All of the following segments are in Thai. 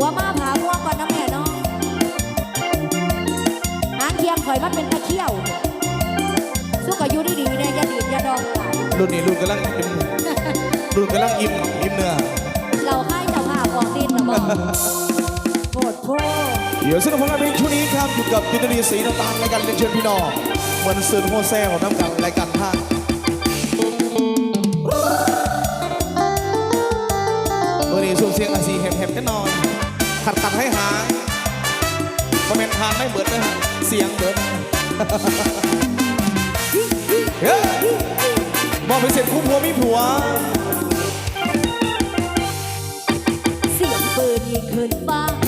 หัวมาผาหัวก่อนนะแม่น้องหางเทียงข่อยมันเป็นตะเคี่ยวสู้กับยูดีดีเนี่ยยาดีดยาดองรุ่นนี้รุ่นกำลังอิ่มรุ่นกำลังอิ่มอิ่มเนื้อเราให้เจ้าภาพออกดินนะบอกโคตรโคเดี๋ยวสนุกงงานเพลงช่วงนี้ครับอยู่กับยุทธนีสีน้ำตาลราการเล่นเชิญพี่น้องเหมือนซืนโฮเซ่ของน้ำกันรายการท่าวันนี้ส่งเสียงอาซีแฮมแฮมกันหนอน ขัดตังให้หางคอมเมนต์ทานไม่เบิดเลยเสียงเบิดเฮ้ยบอกไปเสร็จคู่ผัวมีผัว เสียงเปืดยิ่งขึ้นฟ้า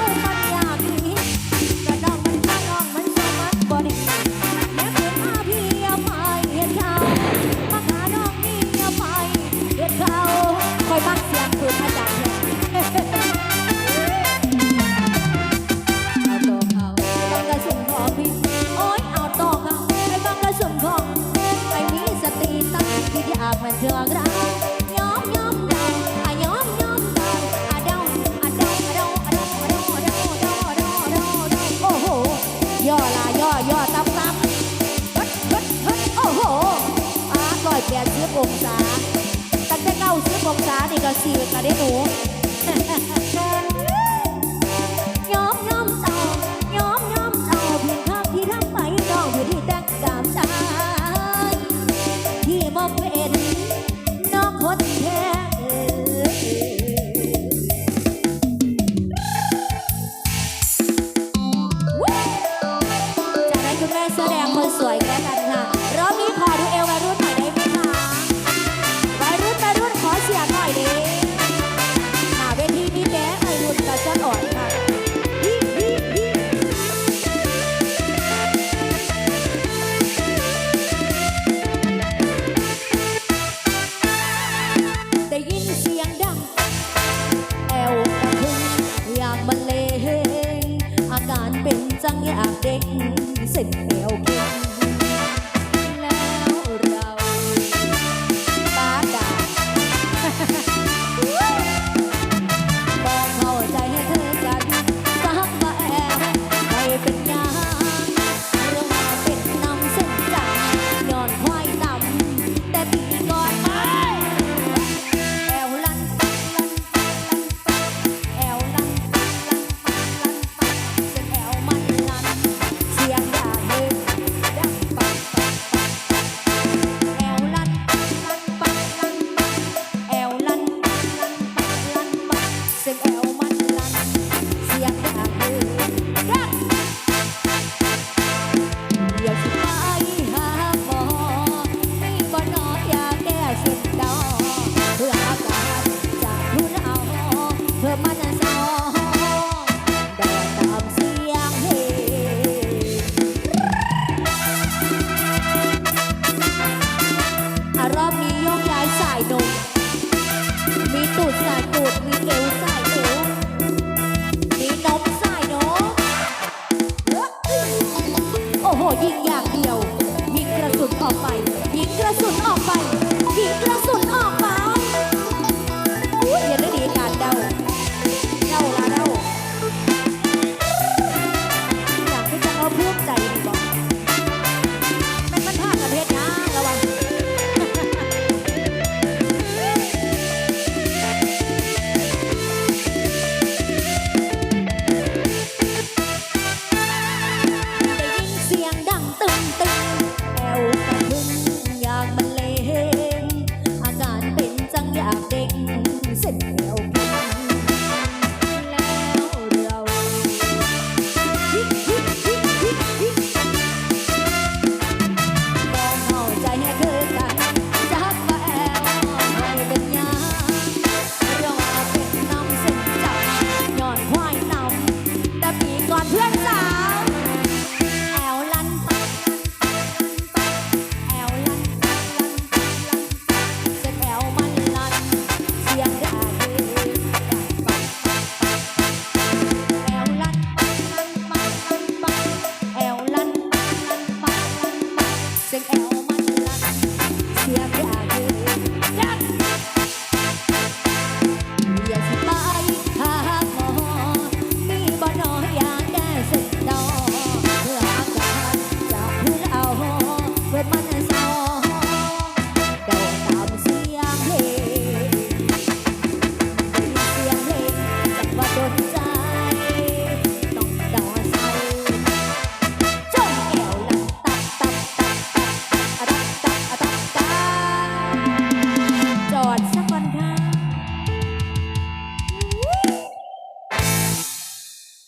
สีค่ะได้หนู Music ระสุนออกไปยิงกระสุนออกไปอย่าได้ดีการเดาเดาละเดาอยากให้จะเอาพูดใจดีบอกมันพาดประเภทนะระวัง ได้นเสียงดังตึงตึง